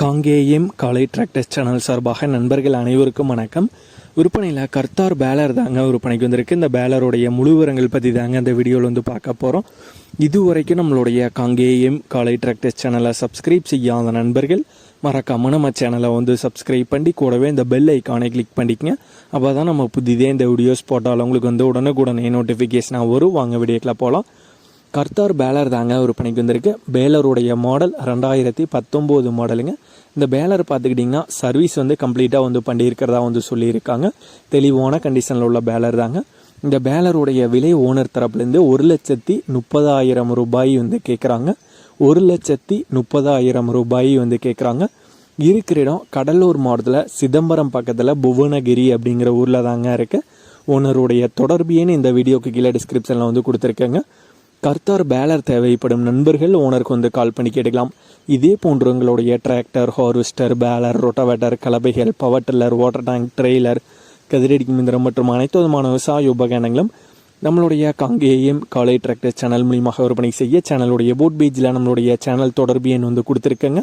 காங்கேயம் காலை tractors channel சார்பாக நண்பர்கள் அனைவருக்கும் வணக்கம். விற்பனையில் கர்த்தார் பேலர் தாங்க விற்பனைக்கு வந்திருக்கு. இந்த பேலருடைய முழுவரங்கள் பற்றி தாங்க இந்த வீடியோவில் வந்து பார்க்க போகிறோம் இதுவரைக்கும் நம்மளுடைய காங்கேயம் காலை டிராக்டர்ஸ் சேனலை சப்ஸ்கிரைப் செய்யாத நண்பர்கள் மறக்காமல் நம்ம சேனலை வந்து சப்ஸ்கிரைப் பண்ணி கூடவே இந்த பெல் ஐக்கானை கிளிக் பண்ணிக்கங்க. அப்போ தான் நம்ம புதிதே இந்த வீடியோஸ் போட்டாலும் உங்களுக்கு வந்து உடனுக்குடனே நோட்டிஃபிகேஷனாக வரும். வாங்க வீடியோக்கில் போகலாம் கர்த்தார் பேலர் தாங்க விற்பனைக்கு வந்திருக்கு. பேலருடைய மாடல் ரெண்டாயிரத்தி பத்தொம்போது மாடலுங்க இந்த பேலர் பார்த்துக்கிட்டிங்கன்னா சர்வீஸ் வந்து கம்ப்ளீட்டாக வந்து பண்ணியிருக்கிறதா வந்து சொல்லியிருக்காங்க. தெளிவான கண்டிஷனில் உள்ள பேலர் தாங்க. இந்த பேலருடைய விலை ஓனர் தரப்புலேருந்து ஒரு லட்சத்தி முப்பதாயிரம் ரூபாய் வந்து கேட்குறாங்க. ஒரு லட்சத்தி முப்பதாயிரம் ரூபாய் வந்து கேட்குறாங்க. இருக்கிற இடம் கடலூர் மாவட்டத்தில் சிதம்பரம் பக்கத்தில் புவனகிரி அப்படிங்கிற ஊரில் தாங்க இருக்குது ஓனருடைய தொடர்பியன்னு இந்த வீடியோக்கு கீழே டிஸ்கிரிப்ஷனில் வந்து கொடுத்துருக்கேங்க. கர்த்தார் பேலர் தேவைப்படும் நண்பர்கள் ஓனருக்கு வந்து கால் பண்ணி கேட்டுக்கலாம். இதே போன்று உங்களுடைய tractor harvester baler rotavator கலபைகள் power tiller water tank trailer கதிரடிக்கும் இயந்திரம் மற்றும் அனைத்து விதமான விவசாய உபகரணங்களும் நம்மளுடைய காங்கேயம் காலை டிராக்டர் சேனல் மூலியமாக விற்பனை செய்ய சேனலுடைய போட் பேஜில் நம்மளுடைய சேனல் தொடர்பு எண் வந்து கொடுத்துருக்கேங்க.